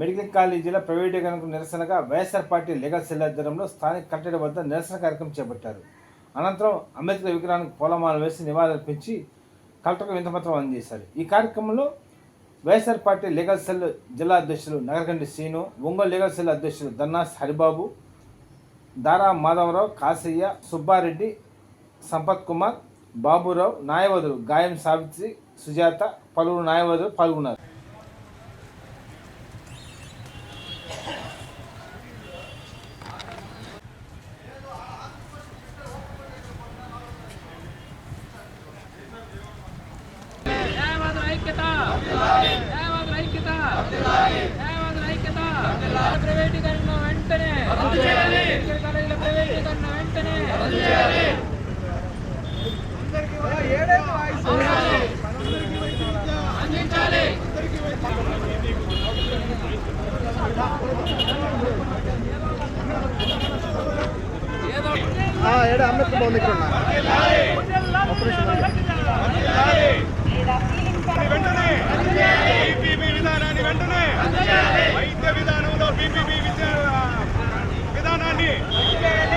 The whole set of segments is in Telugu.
మెడికల్ కాలేజీల ప్రైవేటీకరణకు నిరసనగా వైఎస్ఆర్ పార్టీ లీగల్ సెల్ ఆధ్వర్యంలో స్థానిక కట్టడి వద్ద నిరసన కార్యక్రమం చేపట్టారు. అనంతరం అంబేద్కర్ విగ్రహానికి పూలమాల వేసి నివాళులర్పించి కలెక్టర్కు వింతపత్రం అందజేశారు. ఈ కార్యక్రమంలో వైఎస్ఆర్ పార్టీ లీగల్ సెల్ జిల్లా అధ్యక్షులు నగరకండి శ్రీను ఒంగోలు లీగల్ సెల్ అధ్యక్షులు దన్నాస్ హరిబాబు దారా మాధవరావు కాసయ్య సుబ్బారెడ్డి సంపత్ కుమార్ బాబురావు న్యాయవాదులు గాయం సావిత్రి సుజాత పలువురు న్యాయవాదులు పాల్గొన్నారు న్యాయవాదుల ఐక్యత న్యాయవాదుల ఐక్యత న్యాయవాదుల ఐక్యత ప్రైవేటీకరణ వెంటనే మెడికల్ కాలేజీల ప్రైవేటీకరణ వెంటనే అందించాలి ఏదో ఏడ ఉన్నా వెంటనే బీపీపీ విధానాన్ని వెంటనే వైద్య విధానంలో బీపీపీ విధానాన్ని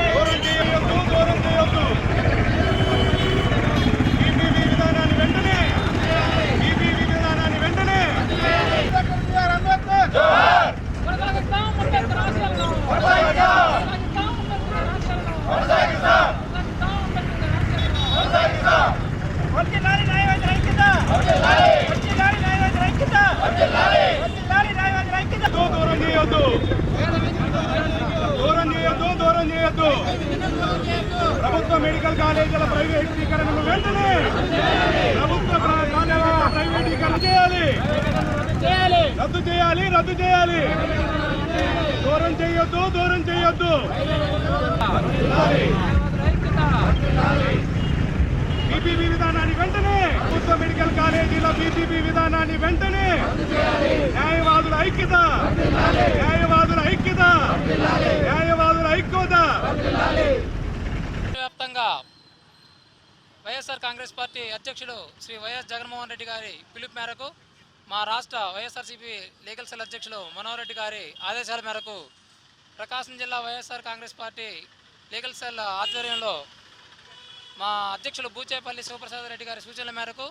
దూరం చేయొద్దు దూరం చేయొద్దు బీపీపీ విధానాన్ని వెంటనే బీపీపీ విధానాన్ని వెంటనే కొనసాగిస్తాం అంబేద్కర్ ఆశయాలను కొనసాగిస్తాం అంబేద్కర్ ఆశయాలను కొనసాగిస్తాం అంబేద్కర్ ఆశయాలను వర్ధిల్లాలి న్యాయవాదుల ఐక్యత వర్ధిల్లాలి న్యాయవాదుల ఐక్యత వర్ధిల్లాలి న్యాయవాదుల ఐక్యత దూరం చేయొద్దు దూరం చేయొద్దు దూరం చేయొద్దు ప్రభుత్వ మెడికల్ కాలేజీల ప్రైవేటీకరణను వెంటనే ప్రభుత్వ ప్ర- ప్రైవేటీకరణ చేయాలి. రద్దు చేయాలి రద్దు చేయాలి. దూరం చేయొద్దు దూరం చేయొద్దు. ఐక్యత బీపీపీ విధానాన్ని వెంటనే ప్రభుత్వ మెడికల్ కాలేజీల బీపీపీ విధానాన్ని వెంటనే న్యాయవాదుల ఐక్యత న్యాయవాదుల ఐక్యత న్యాయవాదుల ఐక్యత. వ్యాప్తంగా వైఎస్ఆర్ కాంగ్రెస్ పార్టీ అధ్యక్షుడు శ్రీ వైఎస్ జగన్మోహన్ రెడ్డి గారి పిలుపు మేరకు మా రాష్ట్ర వైఎస్ఆర్సీపీ లీగల్ సెల్ అధ్యక్షులు మనోహర్ రెడ్డి గారి ఆదేశాల మేరకు ప్రకాశం జిల్లా YSR Congress party legal cell ఆధ్వర్యంలో మా అధ్యక్షులు బూచేపల్లి శివప్రసాద్ రెడ్డి గారి సూచనల మేరకు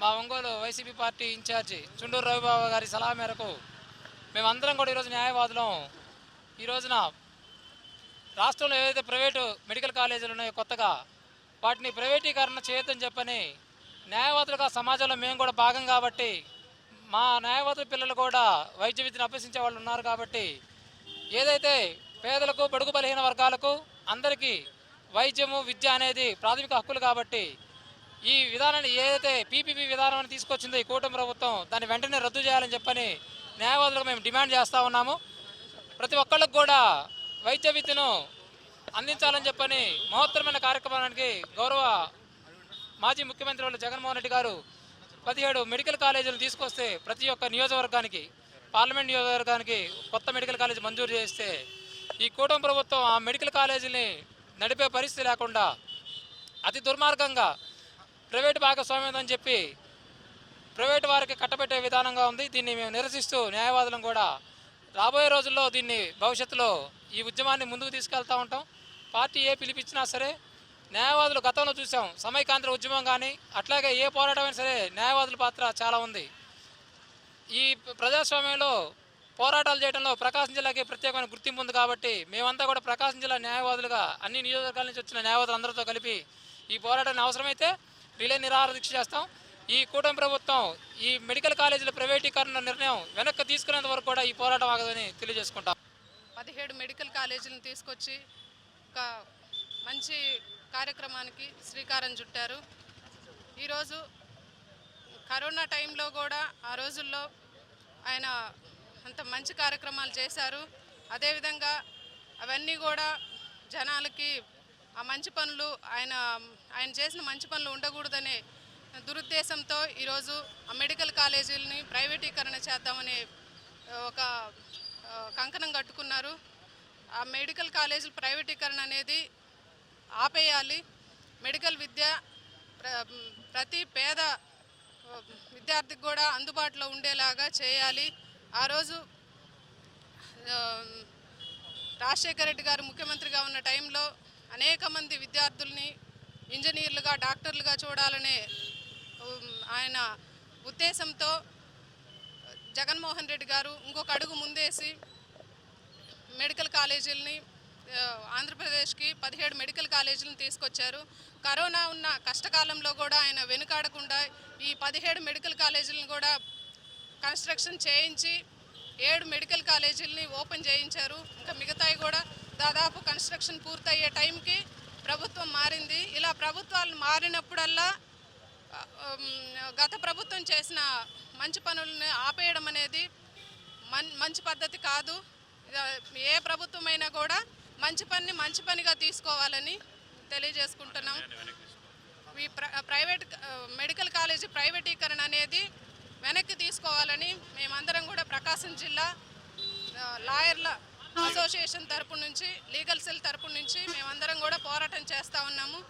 మా Ongole YCP party incharge Chunduru Ravibabu garu సలహా మేరకు మేమందరం కూడా ఈరోజు న్యాయవాదులం. ఈ రోజున రాష్ట్రంలో ఏదైతే ప్రైవేటు మెడికల్ కాలేజీలు ఉన్నాయో కొత్తగా వాటిని ప్రైవేటీకరణ చేయొద్దని చెప్పని న్యాయవాదులుగా సమాజంలో మేము కూడా భాగం కాబట్టి మా న్యాయవాదుల పిల్లలు కూడా వైద్య విద్యను అభ్యసించే వాళ్ళు ఉన్నారు కాబట్టి ఏదైతే పేదలకు బడుగు బలహీన వర్గాలకు అందరికీ వైద్యము విద్య అనేది ప్రాథమిక హక్కులు కాబట్టి ఈ విధానాన్ని ఏదైతే పీపీపీ విధానాన్ని తీసుకొచ్చిందో ఈ కూటమి ప్రభుత్వం దాన్ని వెంటనే రద్దు చేయాలని చెప్పని న్యాయవాదులకు మేము డిమాండ్ చేస్తూ ఉన్నాము. ప్రతి ఒక్కళ్ళకు కూడా వైద్య విద్యను అందించాలని చెప్పని మహోత్తరమైన కార్యక్రమానికి గౌరవ మాజీ ముఖ్యమంత్రి వాళ్ళు జగన్మోహన్ రెడ్డి గారు పదిహేడు మెడికల్ కాలేజీలు తీసుకొస్తే ప్రతి ఒక్క నియోజకవర్గానికి పార్లమెంట్ నియోజకవర్గానికి కొత్త మెడికల్ కాలేజీ మంజూరు చేస్తే ఈ కూటమి ప్రభుత్వం ఆ మెడికల్ కాలేజీని నడిపే పరిస్థితి లేకుండా అతి దుర్మార్గంగా ప్రైవేటు భాగస్వామ్యం అని చెప్పి ప్రైవేట్ వారికి కట్టబెట్టే విధానంగా ఉంది. దీన్ని మేము నిరసిస్తూ న్యాయవాదులను కూడా రాబోయే రోజుల్లో దీన్ని భవిష్యత్తులో ఈ ఉద్యమాన్ని ముందుకు తీసుకెళ్తా ఉంటాం. పార్టీ ఏ పిలిపించినా సరే న్యాయవాదులు గతంలో చూసాం. సమైకాంధ్ర ఉద్యమం కానీ అట్లాగే ఏ పోరాటమైనా సరే న్యాయవాదుల పాత్ర చాలా ఉంది. ఈ ప్రజాస్వామ్యంలో పోరాటాలు చేయడంలో ప్రకాశం జిల్లాకి ప్రత్యేకమైన గుర్తింపు ఉంది కాబట్టి మేమంతా కూడా ప్రకాశం జిల్లా న్యాయవాదులుగా అన్ని నియోజకవర్గాల నుంచి వచ్చిన న్యాయవాదులు అందరితో కలిపి ఈ పోరాటాన్ని అవసరమైతే రిలే నిరాహార దీక్ష చేస్తాం. ఈ కూటమి ప్రభుత్వం ఈ మెడికల్ కాలేజీల ప్రైవేటీకరణ నిర్ణయం వెనక్కి తీసుకునేంత వరకు కూడా ఈ పోరాటం ఆగదని తెలియజేసుకుంటాం. పదిహేడు మెడికల్ కాలేజీలను తీసుకొచ్చి ఒక మంచి కార్యక్రమానికి శ్రీకారం చుట్టారు. ఈరోజు కరోనా టైంలో కూడా ఆ రోజుల్లో ఆయన అంత మంచి కార్యక్రమాలు చేశారు. అదేవిధంగా అవన్నీ కూడా జనాలకి ఆ మంచి పనులు ఆయన ఆయన చేసిన మంచి పనులు ఉండకూడదనే దురుద్దేశంతో ఈరోజు ఆ మెడికల్ కాలేజీలని ప్రైవేటీకరణ చేద్దామనే ఒక కంకణం కట్టుకున్నారు. ఆ మెడికల్ కాలేజీల ప్రైవేటీకరణ అనేది ఆపేయాలి. మెడికల్ విద్య ప్ర- ప్రతి పేద విద్యార్థికి కూడా అందుబాటులో ఉండేలాగా చేయాలి. ఆ రోజు రాజశేఖర రెడ్డి గారు ముఖ్యమంత్రిగా ఉన్న టైంలో అనేక మంది విద్యార్థుల్ని ఇంజనీర్లుగా డాక్టర్లుగా చూడాలనే ఆయన ఉద్దేశంతో జగన్మోహన్ రెడ్డి గారు ఇంకొక అడుగు ముందేసి మెడికల్ కాలేజీలని ఆంధ్రప్రదేశ్కి పదిహేడు మెడికల్ కాలేజీలను తీసుకొచ్చారు. కరోనా ఉన్న కష్టకాలంలో కూడా ఆయన వెనుకాడకుండా ఈ పదిహేడు మెడికల్ కాలేజీలను కూడా కన్స్ట్రక్షన్ చేయించి ఏడు మెడికల్ కాలేజీలని ఓపెన్ చేయించారు. ఇంకా మిగతాయి కూడా దాదాపు కన్స్ట్రక్షన్ పూర్తయ్యే టైంకి ప్రభుత్వం మారింది. ఇలా ప్రభుత్వాలు మారినప్పుడల్లా గత ప్రభుత్వం చేసిన మంచి పనులను ఆపేయడం అనేది మన్ మంచి పద్ధతి కాదు. ఏ ప్రభుత్వమైనా కూడా మంచి పనిని మంచి పనిగా తీసుకోవాలని తెలియజేసుకుంటున్నాం. ఈ ప్ర- ప్రైవేట్ మెడికల్ కాలేజీ ప్రైవేటీకరణ అనేది వెనక్కి తీసుకోవాలని మేమందరం కూడా ప్రకాశం జిల్లా లాయర్ల అసోసియేషన్ తరపు నుంచి లీగల్ సెల్ తరపు నుంచి మేమందరం కూడా పోరాటం చేస్తూ ఉన్నాము.